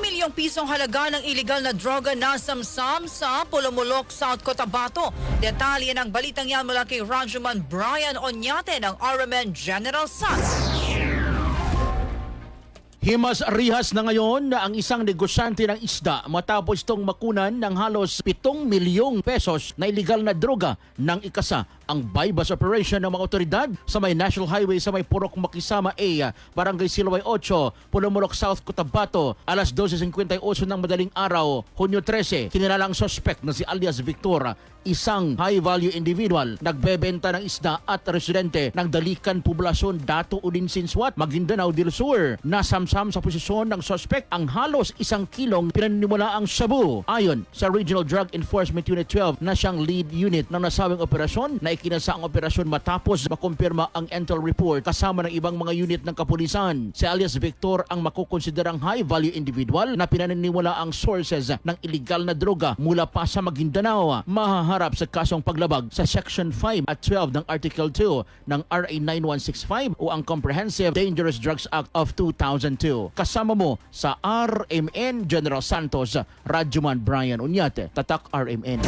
milyong pisong halaga ng iligal na droga na samsam sa Pulumulok, South Cotabato. Detalye ng balitang yan mula kay Rajuman Brian Onyate ng RMN General Santos. Himas rihas na ngayon na ang isang negosyante ng isda matapos itong makunan ng halos 7 milyong pesos na iligal na droga ng ikasa ang bypass operation ng mga otoridad sa may National Highway sa may Purok Makisama A, Barangay Silaway 8, Pulumulok South Cotabato, alas 12.58 ng madaling araw, Hunyo 13. Kinilalang suspect na si alias Victor, isang high-value individual, nagbebenta ng isda at residente ng Dalikan Poblasyon Dato Udin Sinswat, Maguindanao del Sur. Nasamsam sa posisyon ng suspect ang halos isang kilong pinanimula ang shabu. Ayon sa Regional Drug Enforcement Unit 12 na siyang lead unit ng nasabing operasyon na ikinasa ang operasyon matapos makumpirma ang intel report kasama ng ibang mga unit ng kapulisan. Si alias Victor ang makukonsiderang high-value individual na pinaniniwala ang sources ng illegal na droga mula pa sa Maguindanao. Mahaharap sa kasong paglabag sa Section 5 at 12 ng Article 2 ng RA 9165 o ang Comprehensive Dangerous Drugs Act of 2002. Kasama mo sa RMN General Santos, Radjuman Brian Unyate, Tatak RMN.